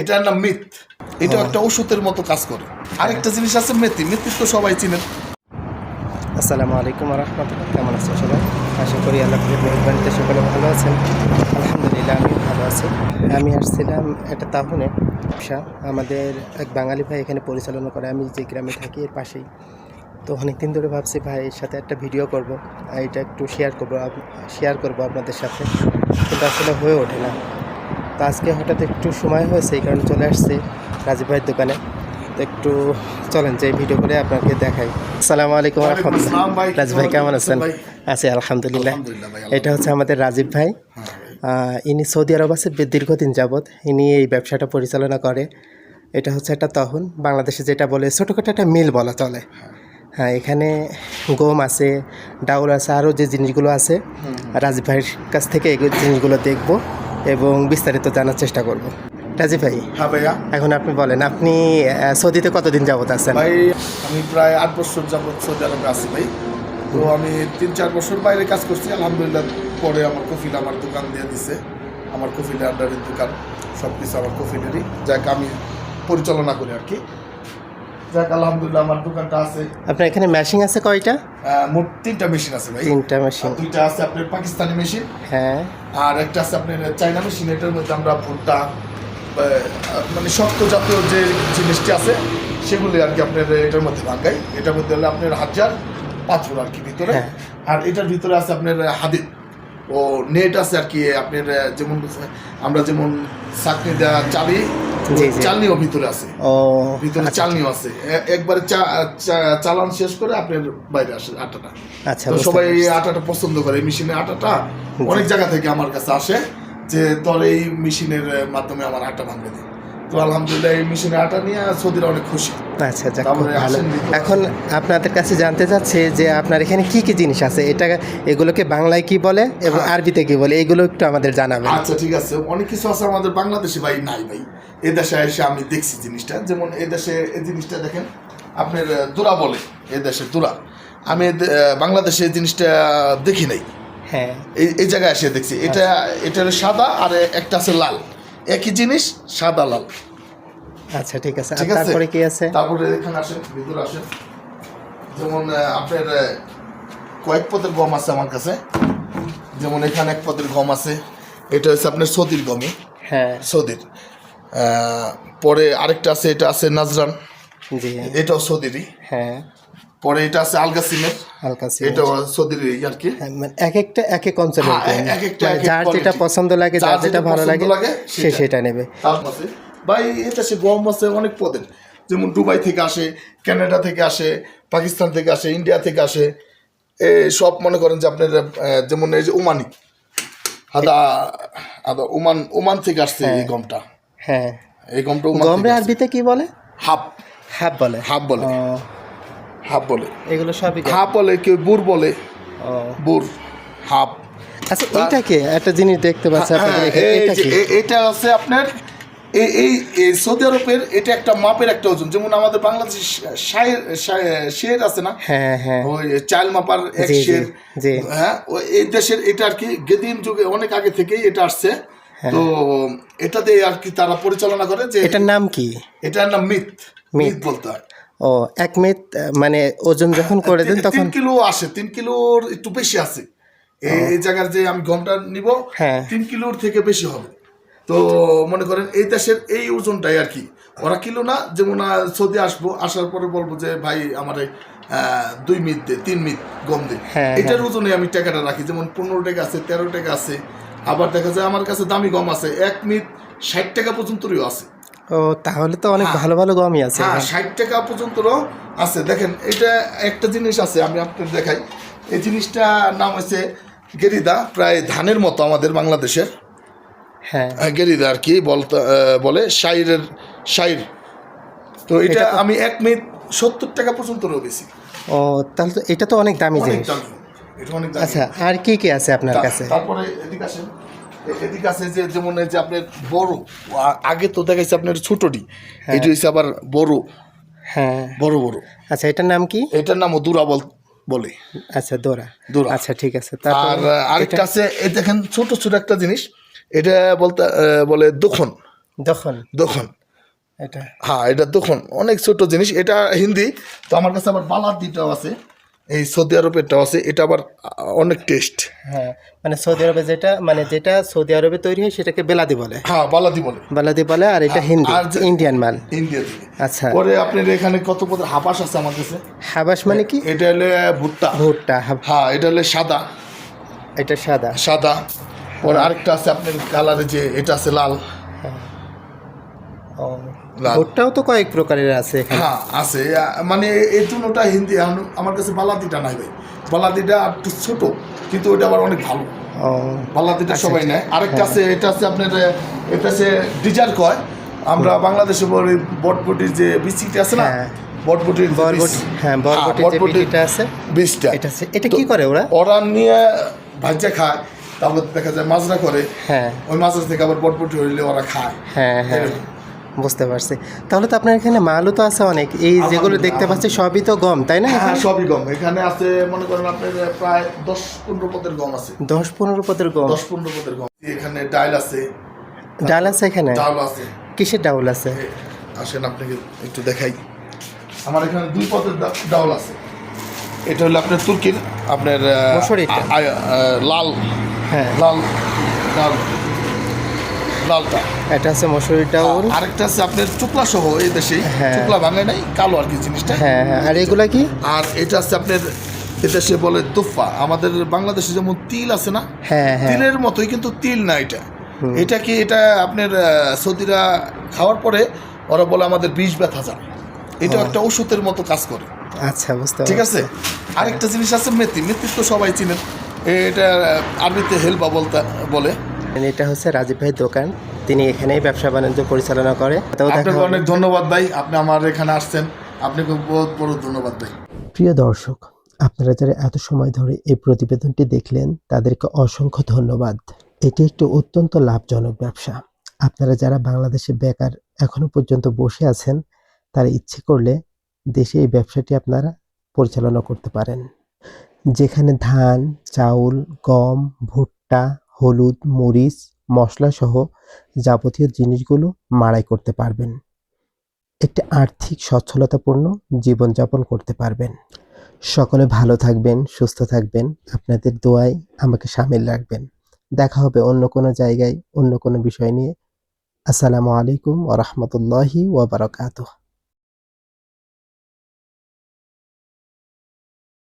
এটার নাম মিথ এটা একটা ওষুধের মতো কাজ করে। আরেকটা জিনিস আছে মেথি মেথি তো সবাই চিনেন। আসসালামু আলাইকুম রহমতুল্লাহ। কেমন আছেন সবাই? আশা করি আল্লাহ মেহরবানিতে সকলে ভালো আছেন। আলহামদুলিল্লাহ আমি ভালো আছি। আমি আসছিলাম একটা তাহনে ব্যবসা আমাদের এক বাঙালি ভাই এখানে পরিচালনা করে। আমি যে গ্রামে থাকি এর পাশেই। তো অনেকদিন ধরে ভাবছি ভাই এর সাথে একটা ভিডিও করব। এটা একটু শেয়ার করব শেয়ার করব আপনাদের সাথে। কিন্তু আসলে হয়ে ওঠে না। তো আজকে হঠাৎ একটু সময় হয়েছে এই কারণে চলে আসছে রাজীব ভাইয়ের দোকানে। তো একটু চলেন যে ভিডিও করে আপনাকে দেখাই। আসসালামু আলাইকুম রহমতুল্লাহ। ভাই। রাজীব ভাই কেমন আছেন? আছি আলহামদুলিল্লাহ। আলহামদুলিল্লাহ এটা হচ্ছে আমাদের রাজীব ভাই। ইনি সৌদি আরব আছে দীর্ঘদিন যাবৎ ইনি এই ব্যবসাটা পরিচালনা করে। এটা হচ্ছে একটা তহন। বাংলাদেশে যেটা বলে ছোটোখাটো একটা মিল বলা চলে। হ্যাঁ এখানে গম আছে ডাউল আছে আরও যে জিনিসগুলো আছে রাজীব ভাইয়ের কাছ থেকে এই জিনিসগুলো দেখব। এবং বিস্তারিত জানার চেষ্টা করব। রাজীব ভাই হ্যাঁ ভাইয়া। এখন আপনি বলেন আপনি সৌদিতে কতদিন যাবত আছেন? ভাই আমি প্রায় আট বছর যাবত সৌদি আরবে আছি ভাই। তো আমি তিন চার বছর বাইরে কাজ করছি আলহামদুলিল্লাহ। পরে আমার কফিল আমার দোকান দিয়ে দিছে। আমার কফিলের আন্ডারের দোকান সব কিছু আমার কফিলেরই। যাক আমি পরিচালনা করি আর কি। যাক আলহামদুলিল্লাহ আমার দোকানটা আছে। আপনার এখানে ম্যাশিং আছে কয়টা? মোট তিনটা মেশিন আছে ভাই। তিনটা মেশিন দুইটা আছে আপনার পাকিস্তানি মেশিন হ্যাঁ। আর একটা আছে আপনার চাইনা মেশিন এটার মধ্যে আমরা ভুট্টা মানে শক্ত জাতীয় যে জিনিসটি আছে সেগুলি আর কি আপনার এটার মধ্যে ভাঙ্গাই। এটার মধ্যে হলো আপনার হাজার পাথর আর কি ভিতরে। হ্যাঁ। আর এটার ভিতরে আছে আপনার হাদিদ। ও নেট আছে আর কি আপনার যেমন আমরা যেমন চাকনি দেওয়া জি। চালনিও ভিতরে আছে। ও ভিতরে আচ্ছা, চালনিও আছে। একবার চালান শেষ করে আপনার বাইরে আসে আটাটা। আচ্ছা তো সবাই এই আটাটা পছন্দ করে এই মেশিনের আটাটা অনেক জায়গা থেকে আমার কাছে আসে যে তোর এই মেশিনের মাধ্যমে আমার আটা ভাঙবে দে তো আলহামদুলিল্লাহ এই মেশিনের আটা নিয়ে সৌদিরা অনেক খুশি। আচ্ছা যাক ভালো। এখন আপনাদের কাছে জানতে চাচ্ছে যে আপনার এখানে কি কি জিনিস আছে? এটা এগুলোকে বাংলায় কি বলে এবং হ্যাঁ। আরবিতে কি বলে? এগুলো একটু আমাদের জানাবেন। আচ্ছা ঠিক আছে। অনেক কিছু আছে আমাদের বাংলাদেশে ভাই নাই ভাই। এ দেশে এসে আমি দেখছি জিনিসটা। যেমন এ দেশে এই জিনিসটা দেখেন আপনার দুরা বলে এ দেশে দুরা আমি বাংলাদেশে এই জিনিসটা দেখি নাই। হ্যাঁ। এই জায়গায় এসে দেখছি। এটা এটা হলো সাদা আর একটা আছে লাল। একই জিনিস সাদা লাল আচ্ছা ঠিক আছে। আর ঠিক আছে? তারপরে কি আছে? তারপরে এখানে আসেন ভিতরে আসেন। যেমন আপনার কয়েক পদের গম আছে আমার কাছে। যেমন এখানে এক পদের গম আছে। এটা হচ্ছে আপনার সৌদির গমই। হ্যাঁ। সৌদির। পরে আরেকটা আছে এটা আছে নাজরান। জি। এটাও সৌদিরই। হ্যাঁ। পরে এটা আছে আলগাসিমের। হালকা সিমেন্ট। এটাও সৌদিরই আর কি। হ্যাঁ, মানে এক একটা এক এক অঞ্চলে হ্যাঁ, এক একটা এক এক যার যেটা পছন্দ লাগে যার যেটা ভালো লাগে সে সেটা। নেবে। ভাই এটা সে গম আছে অনেক পদের। যেমন দুবাই থেকে আসে কানাডা থেকে আসে পাকিস্তান থেকে আসে ইন্ডিয়া থেকে আসে। এ সব মনে করেন যে আপনার যেমন এই যে ওমানি আদা আদা ওমান ওমান থেকে আসছে এই গমটা। হ্যাঁ। এই গমটা গমরে আরবিতে কি বলে? হাফ হাফ বলে। হাফ বলে। হাফ বলে। এগুলো সবই হাফ বলে কেউ বুর বলে। বুর হাফ আচ্ছা এইটা কি একটা জিনিস দেখতে পাচ্ছি হ্যাঁ, এই এটা এটা আছে আপনার এই এই সৌদি আরবের এটা একটা মাপের একটা ওজন। যেমন আমাদের বাংলাদেশে শের আছে না? হ্যাঁ হ্যাঁ। ওই চাইল মাপার এক শের। হ্যাঁ এই দেশের এটা আর কি গেদিম যুগে অনেক আগে থেকেই এটা আসছে। তো এটাতে আর কি তারা পরিচালনা করে যে এটার নাম কি? এটার নাম মিথ। মিথ বলতে হয়। ও এক মিনিট মানে ওজন যখন করে দেন তখন কিলো আসে তিন কিলোর একটু বেশি আছে। এই জায়গার যে আমি গমটা নিব হ্যাঁ। তিন কিলোর থেকে বেশি হবে। তো মনে করেন এই দেশের এই ওজনটাই আর কি। ওরা কিলো না যেমন সৌদি আসব আসার পরে বলব যে ভাই আমার দুই মিট দে তিন মিট গম দে। হ্যাঁ, এটার ওজনে আমি টাকাটা রাখি। যেমন পনেরো টাকা আছে তেরো টাকা আছে। আবার দেখা যায় আমার কাছে দামি গম আছে এক মিট ষাট টাকা পর্যন্তই আছে। ও তাহলে তো অনেক ভালো ভালো গমই আছে হ্যাঁ ষাট টাকা পর্যন্ত আছে। দেখেন এটা একটা জিনিস আছে আমি আপনাদের দেখাই। এই জিনিসটা নাম হচ্ছে গেরিদা প্রায় ধানের মতো আমাদের বাংলাদেশের। হ্যাঁ। আহ, গেরিদা আর কি বলতে বলে শাইরের শাইর। তো এটা আমি এক মিনিট সত্তর টাকা পর্যন্ত বেশি ও তাহলে তো এটা তো অনেক দামি জিনিস। আচ্ছা আর কি কি আছে আপনার কাছে? তারপরে এদিকে আসেন। এদিকে আছে যে যেমন এই যে আপনার বড় আগে তো দেখাইছে আপনার ছোটটি এটা হচ্ছে আবার বড়। হ্যাঁ। বড় বড়। আচ্ছা এটার নাম কি? এটার নামও দুরাবল বলে আচ্ছা দোরা। দোরা। আচ্ছা ঠিক আছে। আর আরেকটা আছে এই দেখেন ছোট ছোট একটা জিনিস। এটা বলতে বলে দখন। দখন? দোকান এটা হ্যাঁ এটা দোকান অনেক ছোট জিনিস। এটা হিন্দি তো আমার কাছে আবার বালাদিটাও আছে। এই সৌদি আরবেরটাও আছে এটা আবার অনেক টেস্ট হ্যাঁ মানে সৌদি আরবে যেটা মানে যেটা সৌদি আরবে তৈরি হয় সেটাকে বেলাদি বলে। হ্যাঁ বালাদি বলে। বেলাদি বলে আর এটা হিন্দি আর যে- ইন্ডিয়ান মাল। ইন্ডিয়া থেকে আচ্ছা। পরে আপনার এখানে কত পদের হাবাস আছে আমার কাছে? হাবাস মানে কি? এটা হলে ভুট্টা। ভুট্টা হাব- হ্যাঁ এটা হলে সাদা। এটা সাদা। সাদা। পরে আরেকটা আছে আপনার কালারে যে এটা আছে লাল। লাল। ভুট্টাও তো কয়েক প্রকারের আছে হ্যাঁ আছে। মানে এই জন্যটা হিন্দি আমার কাছে বালাদিটা নাই ভাই। বালাদিটা একটু ছোট কিন্তু ওটা আবার অনেক ভালো। ও বালাদিটা সবাই নেয়। আরেকটা আছে এটা আছে আপনার এটা আছে ডিজার কয়। আমরা বাংলাদেশে বলি বটবটির যে বিচিটা আছে না হ্যাঁ। বটবটির হ্যাঁ বটবটির আছে বীজটা এটা আছে। এটা কি করে ওরা? ওরা নিয়ে ভাজা খায় তারপর দেখা যায় মাজরা করে। হ্যাঁ। ওই মাজরা থেকে আবার বটবটি হইলে ওরা খায়। হ্যাঁ হ্যাঁ। বুঝতে পারছি। তাহলে তো আপনার এখানে মালও তো আছে অনেক। এই যেগুলো দেখতে পাচ্ছি সবই তো গম তাই না হ্যাঁ সবই গম। এখানে আছে মনে করেন আপনার প্রায় দশ পনেরো পদের গম আছে। দশ পনেরো পদের গম। দশ পনেরো পদের গম। এখানে ডাইল আছে। ডাল আছে এখানে? ডাল আছে। কিসের ডাউল আছে? আসেন আপনাকে একটু দেখাই। আমার এখানে দুই পদের ডাউল আছে। এটা হলো আপনার তুর্কির আপনার লাল। হ্যাঁ। লাল লাল লালটা। এটা আছে ডাউল। আরেকটা আছে আপনার চুকলা সহ এই দেশে। হ্যাঁ। চুকলা ভাঙে নাই কালো আর কি জিনিসটা। হ্যাঁ হ্যাঁ। আর এগুলা কি? আর এটা আছে আপনার এটা সে বলে তুফা। আমাদের বাংলাদেশে যেমন তিল আছে না হ্যাঁ হ্যাঁ। তিলের মতোই কিন্তু তিল না এটা। এটা কি এটা আপনার সৌদিরা খাওয়ার পরে ওরা বলে আমাদের বিষ ব্যথা যায় এটা একটা ওষুধের মতো কাজ করে। আচ্ছা বুঝতে ঠিক আছে? আরেকটা জিনিস আছে মেথি। মেথি তো সবাই চিনেন। এটা আরবিতে হেলবা বলতে বলে। এটা হচ্ছে রাজীব ভাইয়ের দোকান। তিনি এখানেই ব্যবসা বাণিজ্য পরিচালনা করে। আপনাকে অনেক ধন্যবাদ ভাই আপনি আমার এখানে আসছেন। আপনাকে বহুত বড় ধন্যবাদ ভাই। প্রিয় দর্শক আপনারা যারা এত সময় ধরে এই প্রতিবেদনটি দেখলেন তাদেরকে অসংখ্য ধন্যবাদ। এটি একটি অত্যন্ত লাভজনক ব্যবসা। আপনারা যারা বাংলাদেশে বেকার এখনও পর্যন্ত বসে আছেন তারা ইচ্ছে করলে দেশে এই ব্যবসাটি আপনারা পরিচালনা করতে পারেন। যেখানে ধান চাউল গম ভুট্টা হলুদ, মরিচ মশলা সহ যাবতীয় জিনিসগুলো মাড়াই করতে পারবেন। একটি আর্থিক সচ্ছলতাপূর্ণ জীবনযাপন করতে পারবেন। সকলে ভালো থাকবেন, সুস্থ থাকবেন। আপনাদের দোয়ায় আমাকে সামিল রাখবেন। দেখা হবে অন্য কোনো জায়গায়, অন্য কোনো বিষয় নিয়ে। আসসালামু আলাইকুম ওরহমতুল্লাহি ওবরাকাতুহ